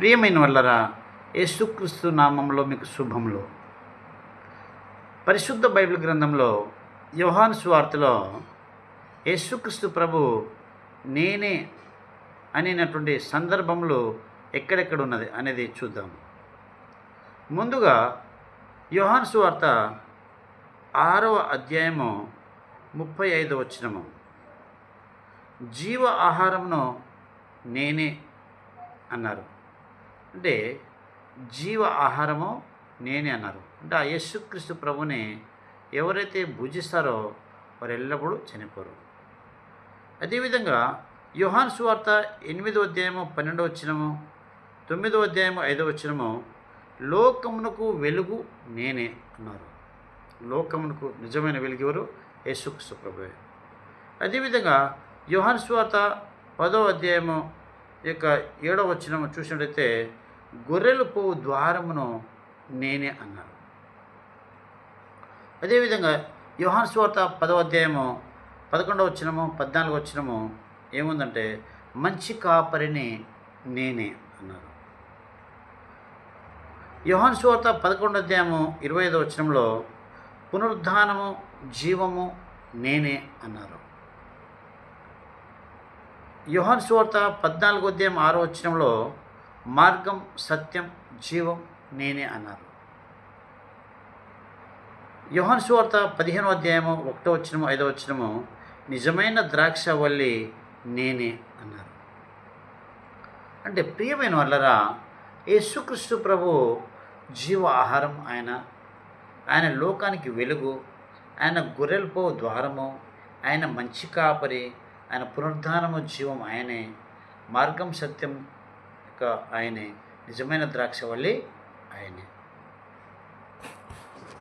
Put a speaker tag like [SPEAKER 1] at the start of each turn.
[SPEAKER 1] ప్రియమైన వల్లరా యేసుక్రీస్తు నామంలో మీకు శుభములు. పరిశుద్ధ బైబిల్ గ్రంథంలో యోహాను సువార్తలో యేసుక్రీస్తు ప్రభు నేనే అనేటువంటి సందర్భంలో ఎక్కడెక్కడ ఉన్నది అనేది చూద్దాం ముందుగా యోహాను సువార్త ఆరవ అధ్యాయము ముప్పై ఐదు వచ్చినము జీవ ఆహారమును నేనే అన్నారు. అంటే జీవ ఆహారము నేనే అన్నారు. అంటే ఆ యేసుక్రీస్తు ప్రభుని ఎవరైతే భుజిస్తారో వారు ఎల్లప్పుడూ చనిపోరు. అదేవిధంగా యోహాన్ సువార్త ఎనిమిదో అధ్యాయము పన్నెండో వచ్చినము తొమ్మిదో అధ్యాయము ఐదో వచ్చినము లోకమునకు వెలుగు నేనే అన్నారు. లోకమునకు నిజమైన వెలుగు ఎవరు? యేసుక్రీస్తు ప్రభువే. అదేవిధంగా యోహాన్ సువార్త పదో అధ్యాయము యొక్క ఏడవ వచ్చిన చూసినట్లయితే గొర్రెలు పోవు ద్వారమును నేనే అన్నారు. అదేవిధంగా యోహాన్ స్వార్త పదవ అధ్యాయము పదకొండవ వచ్చినము పద్నాలుగు వచ్చినము ఏముందంటే మంచి కాపరిని నేనే అన్నారు. యోహాన్ సువార్త పదకొండో అధ్యాయము ఇరవై ఐదో వచనంలో పునరుద్ధానము జీవము నేనే అన్నారు. యుహన్ సువార్త పద్నాలుగో అధ్యాయం ఆరో వచ్చినంలో మార్గం సత్యం జీవం నేనే అన్నారు. యుహన్ సువార్త పదిహేనో అధ్యాయము ఒకటో వచ్చినము ఐదో వచ్చినము నిజమైన ద్రాక్ష వల్లి నేనే అన్నారు. అంటే ప్రియమైన వల్లరా యేసుక్రీస్తు ప్రభు జీవ ఆహారం ఆయన. ఆయన లోకానికి వెలుగు ఆయన గొర్రెలపో ద్వారము ఆయన మంచి కాపరి ఆయన పునరుద్ధానము జీవం ఆయనే మార్గం సత్యం యొక్క ఆయనే నిజమైన ద్రాక్షవల్లి ఆయనే.